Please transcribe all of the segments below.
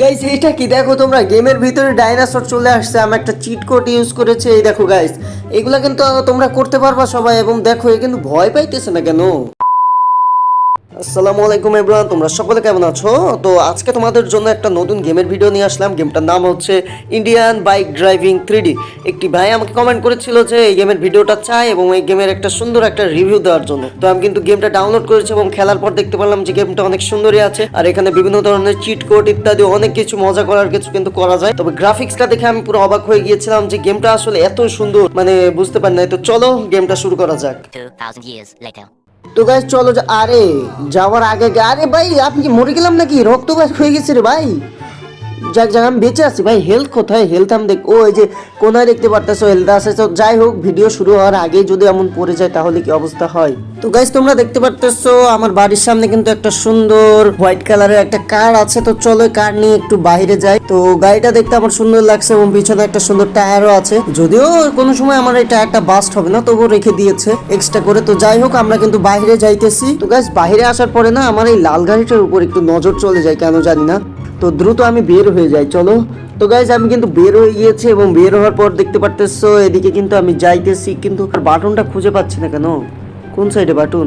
Guys এটা কি? দেখো তোমরা, গেমের ভিতরে ডাইনোসর চলে আসছে। আমি একটা চিট কোড ইউজ করেছি। এই দেখো গাইস এগুলা কিন্তু তোমরা করতে পারবা সবাই এবং দেখো, এ কিন্তু ভয় পাইতেছে না কেন? আসসালামু আলাইকুম এভরিওয়ান তোমরা সকলে কেমন আছো? তো আজকে তোমাদের জন্য একটা নতুন গেমের ভিডিও নিয়ে আসলাম। গেমটার নাম হচ্ছে ইন্ডিয়ান বাইক ড্রাইভিং থ্রি একটি ভাই আমাকে কমেন্ট করেছিল যে এই গেমের ভিডিওটা চাই এবং এই গেমের একটা সুন্দর একটা রিভিউ দেওয়ার জন্য। তো আমি কিন্তু গেমটা ডাউনলোড করেছি এবং খেলার পর দেখতে পারলাম যে গেমটা অনেক সুন্দরই আছে। আর এখানে বিভিন্ন ধরনের চিট কোড ইত্যাদি অনেক কিছু মজা করার কিছু কিন্তু করা যায়। তবে গ্রাফিক্সটা দেখে আমি পুরো অবাক হয়ে গিয়েছিলাম যে গেমটা আসলে এত সুন্দর মানে বুঝতে পারি না তো চলো গেমটা শুরু করা যাক। 2,000 years later. তো গাইস চলো আরে, যাওয়ার আগে আরে ভাই, আপনি কি মরে গেলাম নাকি? রক্ত গাছ হয়ে গেছে রে ভাই। যাক যাক, আমি বেঁচে আছি ভাই। হেলথ কোথায়? হেলথ আমি দেখ ও, এই যে কোনায় দেখতে পারতেছো হেলথ আছে। তো যাই হোক ভিডিও শুরু হওয়ার আগে যদি এমন পড়ে যায়, তাহলে কি অবস্থা হয়? তো গাইজ তোমরা দেখতে পারতেছো, আমার বাড়ির সামনে কিন্তু একটা সুন্দর হোয়াইট কালারের একটা কার আছে। তো চলো কার নিয়ে একটু বাইরে যাই। তো গাড়িটা দেখতে আমার সুন্দর লাগছে এবং পিছনে একটা সুন্দর টায়ারও আছে। যদিও কোনো সময় আমার এই টায়ারটা বাস্ট হবে না, তবুও রেখে দিয়েছে এক্সট্রা করে। তো যাই হোক, আমরা কিন্তু বাইরে যাইতেছি। তো গাইজ বাইরে আসার পরে না, আমার এই লাল গাড়িটার উপর একটু নজর চলে যায়, কেন জানি না। তো দ্রুত আমি বের হয়ে যাই, চলো। তো গাইজ আমি কিন্তু বের হয়ে গিয়েছি এবং বের হওয়ার পর দেখতে পারতেছো, এদিকে কিন্তু আমি যাইতেছি, কিন্তু বাটনটা খুঁজে পাচ্ছি না কেন? কোন সাইডে বাটন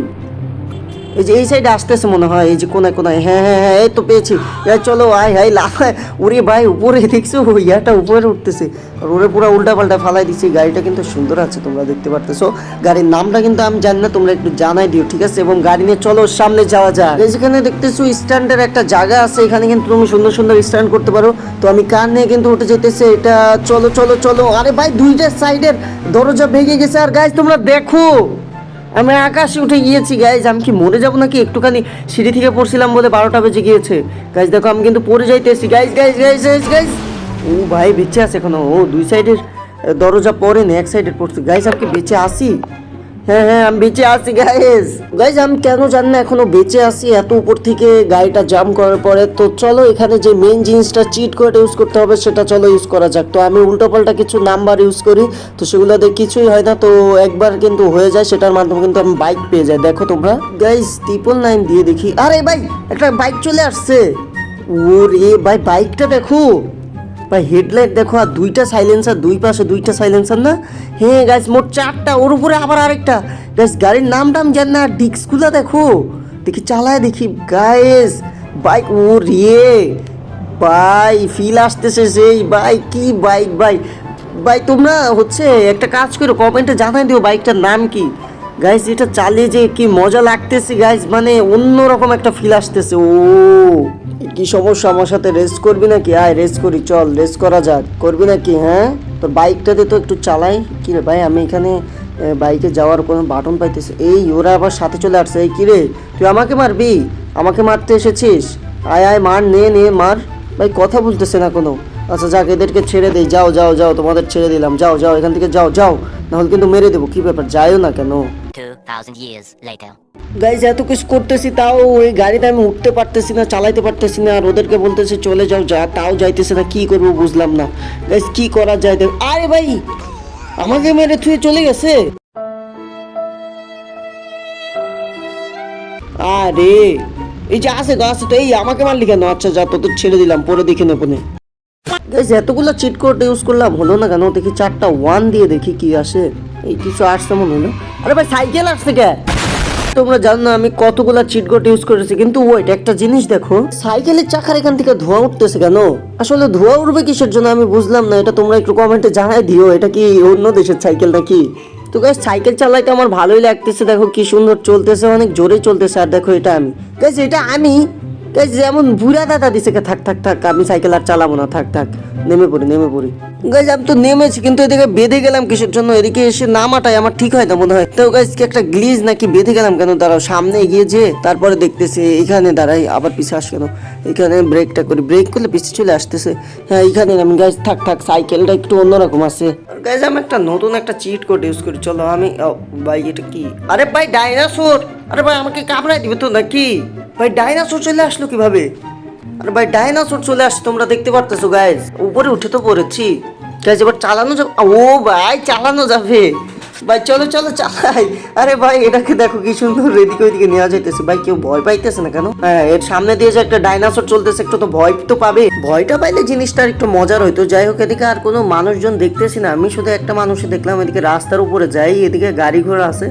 এই যে, এই সাইডে আসতেছে মনে হয়, এই যে কোনায় কোনায় হ্যাঁ হ্যাঁ হ্যাঁ এই তো পেয়েছি। এই চলো, আয় হাই লাফায় ওরে ভাই, উপরে দেখছ? ইয়াটা উপরে উঠতেছে। আর ওরে পুরো উল্টা পাল্টা ফালাই দিচ্ছি গাড়িটা কিন্তু সুন্দর আছে, তোমরা দেখতে পারতেছো। গাড়ির নামটা কিন্তু আমি জানি না, তোমরা একটু জানাই দিও, ঠিক আছে? এবং গাড়ি নিয়ে চলো, সামনে যাওয়া এই যেখানে দেখতেছো, স্ট্যান্ডের একটা জায়গা আছে। এখানে কিন্তু তুমি সুন্দর সুন্দর স্ট্যান্ড করতে পারো। তো আমি কার নিয়ে কিন্তু উঠে যেতেছে, এটা চলো চলো চলো। আরে ভাই, দুইটা সাইডের দরজা ভেঙে গেছে। আর গাইজ তোমরা দেখো। আমি আকাশে উঠে গিয়েছি গাইজ আমি কি মরে যাব নাকি? একটুখানি সিঁড়ি থেকে পড়ছিলাম বলে বারোটা বেজে গিয়েছে। গাইজ দেখো, আমি কিন্তু পড়ে এসেছি guys guys guys guys guys ও ভাই, বেঁচে আছে এখনও। ও, দুই সাইডের দরজা পড়ে না এক সাইডের পড়ছে। গাইজ আমি কি বেঁচে আসি হ্যাঁ হ্যাঁ আমি বেঁচে আছি গাইজ গাইজ আমি কেন জানি না এখনও বেঁচে আছি, এত উপর থেকে গাড়িটা জাম করার পরে। তো চলো এখানে যে মেন জিনিসটা চিট করে ইউজ করতে হবে, সেটা চলো ইউজ করা যাক। তো আমি উল্টো পাল্টা কিছু নাম্বার ইউজ করি, তো সেগুলোতে কিছুই হয় না। তো একবার কিন্তু হয়ে যায়, সেটার মাধ্যমে কিন্তু আমি বাইক পেয়ে যাই। দেখো তোমরা। গাইজ ট্রিপল নাইন দিয়ে দেখি। আরে ভাই, একটা বাইক চলে আসছে। ও রে ভাই বাইকটা দেখো। ভাই হেডলাইট দেখো, আর দুইটা সাইলেন্সার দুই পাশে দুইটা সাইলেন্সার না? হ্যাঁ গাছ মোট চারটা, ওর উপরে আবার আরেকটা। গাছ গাড়ির নাম টাম জান না ডিস্কগুলো দেখো। দেখি, চালায় দেখি। গায়েস বাইক ও রে ভাই ফিল আসতেছে সেই বাইক কি বাইক ভাই? ভাই, তোমরা হচ্ছে একটা কাজ করো কমেন্টে জানাই দিও বাইকটার নাম কি। গাইস এটা চালিয়ে যে কি মজা লাগতেছে গাইস মানে অন্যরকম একটা ফিল আসতেছে, ও। কি সমস্যা আমার সাথে রেস করবি নাকি? আয় রেস করি চল রেস করা যাক। করবি নাকি হ্যাঁ? তোর বাইকটাতে তো একটু চালাই। কি রে ভাই আমি এখানে বাইকে যাওয়ার কোনো বাটন পাইতেছি। এই ওরা আবার সাথে চলে আসছে। এই কি রে তুই আমাকে মারবি? আমাকে মারতে এসেছিস? আয় আয় মার নে নে মার। ভাই কথা বলতেছে না কোনো। আচ্ছা যাক এদেরকে ছেড়ে দেই। যাও যাও যাও তোমাদের ছেড়ে দিলাম। যাও যাও এখান থেকে যাও যাও। নাহলে কিন্তু মেরে দেবো। কি ব্যাপার? যাইও না কেন? 2,000 years later. গাইজ এত কিছু করতেছি, তাও ওই গাড়িটা আমি উঠতে পারতেছি না, চালাইতে পারতেছি না, আর ওদেরকে বলতেছি, চলে যাও, যা, তাও যাইতেছে না, কি করব বুঝলাম না। গাইজ কি করা যায় আরে ভাই, আমাকে মেরে থুয়ে চলে গেছে। আরে, এই যে আছে তো আছে তো, এই আমাকে মারলি কেন? আচ্ছা যা, তোদের ছেড়ে দিলাম, পরে দেখে নেব গাইজ এতগুলো চিট কোড ইউজ করলাম, হলো না কেন? দেখি চারটা ওয়ান দিয়ে দেখি কি আসে। এই কিছু আসছে মনে হলো। আরে ভাই, সাইকেল আসছে কে? তোমরা জানো না, আমি কতগুলো চিট কোড ইউজ করেছি, কিন্তু ওয়েট একটা জিনিস দেখো। সাইকেলের চাকার এখান থেকে ধোঁয়া উঠতেছে কেন? আসলে ধোঁয়া উঠবে কিসের জন্য আমি বুঝলাম না, এটা তোমরা একটু কমেন্টে জানাই দিও, এটা কি অন্য দেশের সাইকেল নাকি? তো গাইস সাইকেল চালাইতে আমার ভালোই লাগতেছে, দেখো কি সুন্দর চলতেছে, অনেক জোরে চলতেছে, আর দেখো এটা আমি। গাইস এটা আমি যেমন বুড়া দাদা দিছে থাক থাক থাক, আমি সাইকেল আর চালাবো না, থাক থাক, নেমে পড়ি নেমে পড়ি। গাইজ, আমি তো নেমেছি, কিন্তু এদিকে বেঁধে গেলাম কিসের জন্য? এদিকে এসে নামাটাই আমার ঠিক হয় না মনে হয়। তো গাইস কি একটা গ্লিজ নাকি বেঁধে গেলাম কেন? দাঁড়াও, সামনে এগিয়ে যে তারপরে দেখতেছি এখানে দাঁড়াই, আবার পিছে আস কেন? এখানে ব্রেকটা করি, ব্রেক করলে পিছে চলে আসতেছে। হ্যাঁ এখানে আমি, গাইজ, থাক থাক, সাইকেলটা একটু অন্যরকম আছে। গাইজ, আমি একটা নতুন একটা চিট কোড ইউজ করি, চলো আমি ভাই, এটা কি? আরে ভাই, ডাইনোসর! আরে ভাই, আমাকে কামড়াই দিবে তো নাকি? ভাই ডাইনোসর চলে আসলো কীভাবে? আরে ভাই ডাইনোসর চলে আসছে, তোমরা দেখতে পারতেছো গাইজ উপরে উঠে তো পড়েছি। গাইজ এবার চালানো যাবে। ও ভাই, চালানো যাবে। ভাই, চলো চলো, চালাই। আরে ভাই, এটাকে দেখো কি সুন্দর, এদিকে ওইদিকে নেওয়া যাইতেছে। ভাই, কেউ ভয় পাইতেছে না কেন? হ্যাঁ এর সামনে দিয়ে যে একটা ডাইনোসর চলতেছে, একটু তো ভয় তো পাবে। ভয়টা পাইলে জিনিসটা একটু মজার হইতো। যাই হোক, এদিকে আর কোনো মানুষজন দেখতেছি না। আমি শুধু একটা মানুষই দেখলাম, এদিকে রাস্তার উপরে যাই, এদিকে গাড়ি ঘোড়া আছে।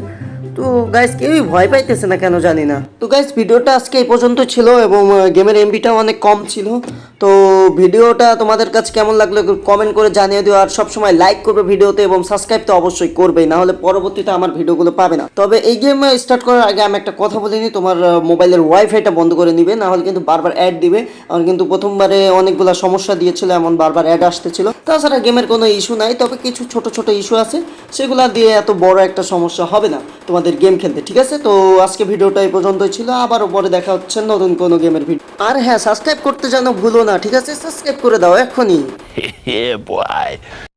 তো গাইস কেউই ভয় পাইতেছে না কেন জানি না। তো গাইস ভিডিওটা আজকে এই পর্যন্ত ছিল এবং গেমের এমবিটাও অনেক কম ছিল। তো ভিডিওটা তোমাদের কাছে কেমন লাগল কমেন্ট করে জানিয়ে দিও, আর সবসময় লাইক করবে ভিডিওতে এবং সাবস্ক্রাইব তো অবশ্যই করবেই না হলে পরবর্তীতে আমার ভিডিওগুলো পাবে না। তবে এই গেম স্টার্ট করার আগে আমি একটা কথা বলে নিই, তোমার মোবাইলের ওয়াইফাইটা বন্ধ করে নিবে না হলে কিন্তু বারবার অ্যাড দিবে। আর কিন্তু প্রথমবারে অনেকগুলো সমস্যা দিয়েছিল, এমন বারবার অ্যাড আসতেছিল। তাছাড়া গেমের কোনো ইস্যু নাই, তবে কিছু ছোট ছোট ইস্যু আছে, সেগুলো দিয়ে এত বড় একটা সমস্যা হবে না তোমাদের গেম খেলতে, ঠিক আছে? তো আজকে ভিডিওটা এই পর্যন্তই ছিল, আবারও পরে দেখা হচ্ছে নতুন কোনো গেমের ভিডিও আর হ্যাঁ সাবস্ক্রাইব করতে যেন ভুলো না ঠিক আছে সাবস্ক্রাইব করে দাও এখনই.